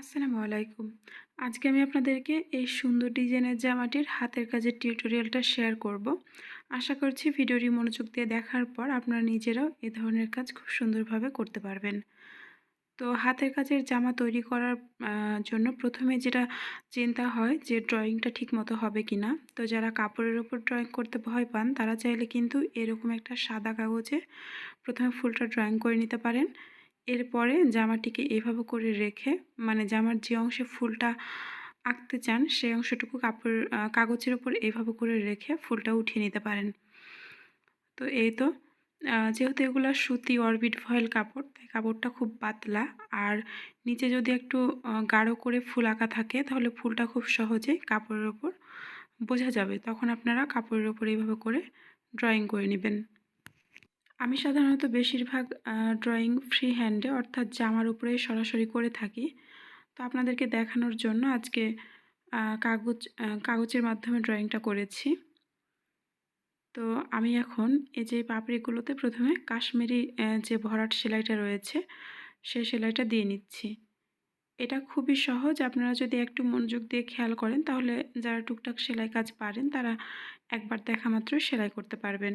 আসসালামু আলাইকুম। আজকে আমি আপনাদেরকে এই সুন্দর ডিজাইনের জামাটির হাতের কাজের টিউটোরিয়ালটা শেয়ার করব। আশা করছি ভিডিওটি মনোযোগ দিয়ে দেখার পর আপনারা নিজেরাও এ ধরনের কাজ খুব সুন্দরভাবে করতে পারবেন। তো হাতের কাজের জামা তৈরি করার জন্য প্রথমে যেটা চিন্তা হয় যে ড্রয়িংটা ঠিক মতো হবে কি না তো যারা কাপড়ের ওপর ড্রয়িং করতে ভয় পান, তারা চাইলে কিন্তু এরকম একটা সাদা কাগজে প্রথমে ফুলটা ড্রয়িং করে নিতে পারেন। এরপরে জামাটিকে এভাবে করে রেখে মানে জামার যে অংশে ফুলটা আঁকতে চান সেই অংশটুকু কাপড় কাগজের উপর এভাবে করে রেখে ফুলটা উঠিয়ে নিতে পারেন। তো এই তো যেহেতু এগুলো সুতি অরবিট ফয়েল কাপড়, তাই কাপড়টা খুব পাতলা। আর নিচে যদি একটু গাঢ় করে ফুল আঁকা থাকে, তাহলে ফুলটা খুব সহজেই কাপড়ের ওপর বোঝা যাবে। তখন আপনারা কাপড়ের ওপর এইভাবে করে ড্রয়িং করে নেবেন। আমি সাধারণত বেশিরভাগ ড্রয়িং ফ্রি হ্যান্ডে অর্থাৎ জামার উপরে সরাসরি করে থাকি। তো আপনাদেরকে দেখানোর জন্য আজকে কাগজ কাগজের মাধ্যমে ড্রয়িংটা করেছি। তো আমি এখন এই যে পাপড়িগুলোতে প্রথমে কাশ্মীরি যে ভরাট সেলাইটা রয়েছে, সেই সেলাইটা দিয়ে নিচ্ছি। এটা খুবই সহজ, আপনারা যদি একটু মনোযোগ দিয়ে খেয়াল করেন, তাহলে যারা টুকটাক সেলাই কাজ পারেন, তারা একবার দেখা মাত্রই সেলাই করতে পারবেন।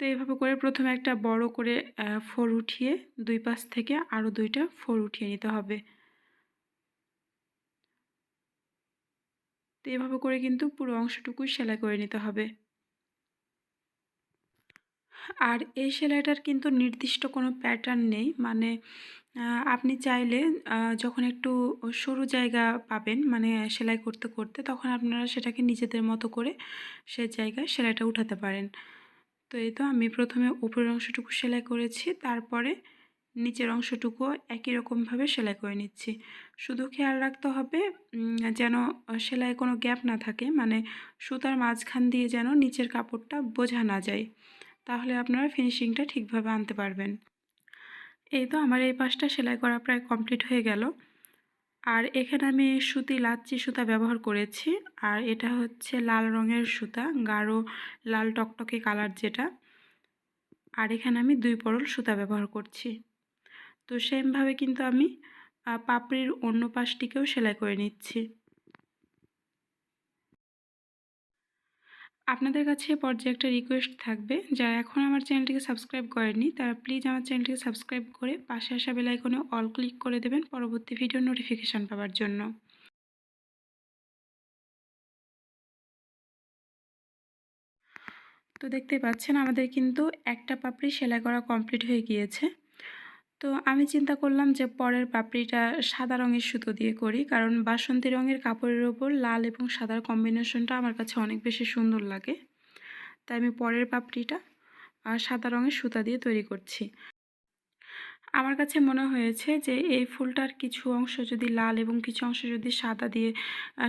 তো এভাবে করে প্রথমে একটা বড় করে ফোর উঠিয়ে দুই পাশ থেকে আরও দুইটা ফোর উঠিয়ে নিতে হবে। তো এভাবে করে কিন্তু পুরো অংশটুকুই সেলাই করে নিতে হবে। আর এই সেলাইটার কিন্তু নির্দিষ্ট কোনো প্যাটার্ন নেই। মানে আপনি চাইলে যখন একটু সরু জায়গা পাবেন মানে সেলাই করতে করতে, তখন আপনারা সেটাকে নিজেদের মতো করে সে জায়গায় সেলাইটা উঠাতে পারেন। তো এই তো আমি প্রথমে উপরের অংশটুকু সেলাই করেছি, তারপরে নিচের অংশটুকুও একই রকমভাবে সেলাই করে নিচ্ছি। শুধু খেয়াল রাখতে হবে যেন সেলাই কোনো গ্যাপ না থাকে মানে সুতার মাঝখান দিয়ে যেন নিচের কাপড়টা বোঝা না যায়। তাহলে আপনারা ফিনিশিংটা ঠিকভাবে আনতে পারবেন। এই তো আমার এই পাশটা সেলাই করা প্রায় কমপ্লিট হয়ে গেল। আর এখানে আমি সুতি লাচ্ছি সুতা ব্যবহার করেছি। আর এটা হচ্ছে লাল রঙের সুতা, গাঢ় লাল টকটকে কালার যেটা। আর এখানে আমি দুই পরল সুতা ব্যবহার করছি। তো সেমভাবে কিন্তু আমি পাপড়ির অন্য পাশটিকেও সেলাই করে নিচ্ছি। আপনাদের কাছে পর্যায়ে একটা রিকোয়েস্ট থাকবে। যারা এখন আমার চ্যানেলটিকে সাবস্ক্রাইব করেননি, তারা প্লিজ আমার চ্যানেলটিকে সাবস্ক্রাইব করে পাশে আসা বেল আইকনে অল ক্লিক করে দেবেন পরবর্তী ভিডিও নোটিফিকেশান পাওয়ার জন্য। তো দেখতে পাচ্ছেন, আমাদের কিন্তু একটা পাপড়ি সেলাই করা কমপ্লিট হয়ে গিয়েছে। তো আমি চিন্তা করলাম যে পরের পাপড়িটা সাদা রঙের সুতো দিয়ে করি, কারণ বাসন্তী রঙের কাপড়ের ওপর লাল এবং সাদার কম্বিনেশনটা আমার কাছে অনেক বেশি সুন্দর লাগে। তাই আমি পরের পাপড়িটা সাদা রঙের সুতা দিয়ে তৈরি করছি। আমার কাছে মনে হয়েছে যে এই ফুলটার কিছু অংশ যদি লাল এবং কিছু অংশ যদি সাদা দিয়ে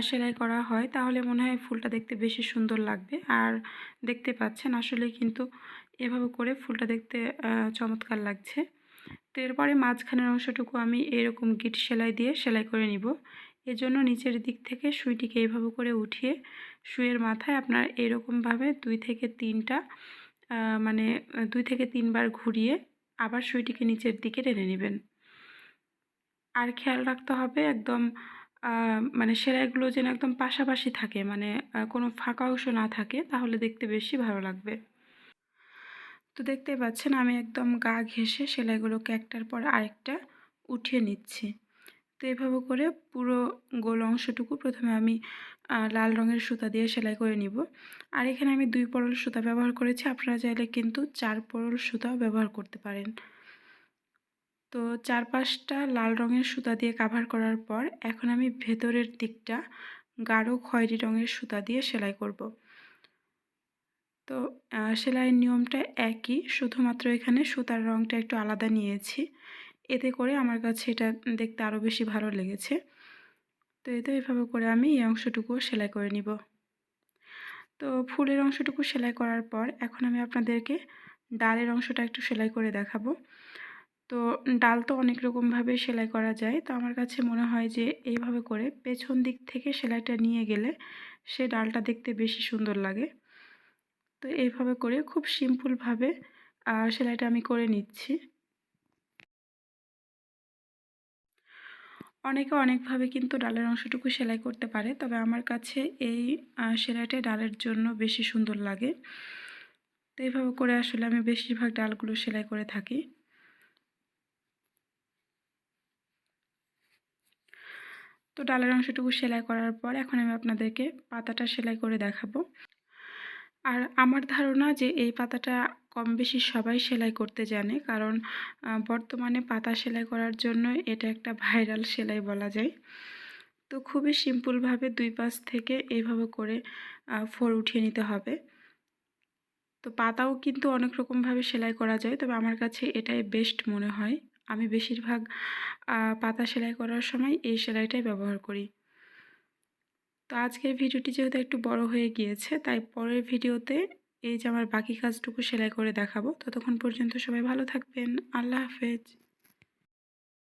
সেলাই করা হয়, তাহলে মনে হয় ফুলটা দেখতে বেশি সুন্দর লাগবে। আর দেখতে পাচ্ছেন আসলে কিন্তু এভাবে করে ফুলটা দেখতে চমৎকার লাগছে। তো এরপরে মাঝখানের অংশটুকু আমি এরকম গিট সেলাই দিয়ে সেলাই করে নিব। এজন্য নিচের দিক থেকে সুইটিকে এইভাবে করে উঠিয়ে সুইয়ের মাথায় আপনার এরকমভাবে দুই থেকে তিনটা মানে দুই থেকে তিনবার ঘুরিয়ে আবার সুইটিকে নিচের দিকে টেনে নেবেন। আর খেয়াল রাখতে হবে একদম মানে সেলাইগুলো যেন একদম পাশাপাশি থাকে মানে কোনো ফাঁকা অংশ না থাকে, তাহলে দেখতে বেশি ভালো লাগবে। তো দেখতে পাচ্ছেন আমি একদম গা ঘেঁষে সেলাইগুলোকে একটার পর আরেকটা উঠিয়ে নিচ্ছি। তো এভাবে করে পুরো গোল অংশটুকু প্রথমে আমি লাল রঙের সুতা দিয়ে সেলাই করে নিব। আর এখানে আমি দুই পরল সুতা ব্যবহার করেছি, আপনারা চাইলে কিন্তু চার পরল সুতাও ব্যবহার করতে পারেন। তো চার পাঁচটা লাল রঙের সুতা দিয়ে কাভার করার পর এখন আমি ভেতরের দিকটা গাঢ় খয়েরি রঙের সুতা দিয়ে সেলাই করব। তো সেলাইয়ের নিয়মটা একই, শুধুমাত্র এখানে সুতার রঙটা একটু আলাদা নিয়েছি। এতে করে আমার কাছে এটা দেখতে আরও বেশি ভালো লেগেছে। তো এতে এভাবে করে আমি এই অংশটুকু সেলাই করে নিব। তো ফুলের অংশটুকু সেলাই করার পর এখন আমি আপনাদেরকে ডালের অংশটা একটু সেলাই করে দেখাবো। তো ডাল তো অনেক রকমভাবে সেলাই করা যায়, তো আমার কাছে মনে হয় যে এইভাবে করে পেছন দিক থেকে সেলাইটা নিয়ে গেলে সে ডালটা দেখতে বেশি সুন্দর লাগে। তো এইভাবে করে খুব সিম্পলভাবে সেলাইটা আমি করে নিচ্ছি। অনেকে অনেকভাবে কিন্তু ডালের অংশটুকু সেলাই করতে পারে, তবে আমার কাছে এই সেলাইটা ডালের জন্য বেশি সুন্দর লাগে। তো এইভাবে করে আসলে আমি বেশিরভাগ ডালগুলো সেলাই করে থাকি। তো ডালের অংশটুকু সেলাই করার পর এখন আমি আপনাদেরকে পাতাটা সেলাই করে দেখাবো। আর আমার ধারণা যে এই পাতাটা কম বেশি সবাই সেলাই করতে জানে কারণ বর্তমানে পাতা সেলাই করার জন্য এটা একটা ভাইরাল সেলাই বলা যায়। তো খুবই সিম্পলভাবে দুই পাশ থেকে এইভাবে করে ফোর উঠিয়ে নিতে হবে। তো পাতাও কিন্তু অনেক রকমভাবে সেলাই করা যায়, তবে আমার কাছে এটাই বেস্ট মনে হয়। আমি বেশিরভাগ পাতা সেলাই করার সময় এই সেলাইটাই ব্যবহার করি। তো আজকের ভিডিওটি যেহেতু একটু বড় হয়ে গিয়েছে, তাই পরের ভিডিওতে এই যে আমার বাকি কাজটুকু সেলাই করে দেখাবো। ততক্ষণ পর্যন্ত সবাই ভালো থাকবেন। আল্লাহ হাফেজ।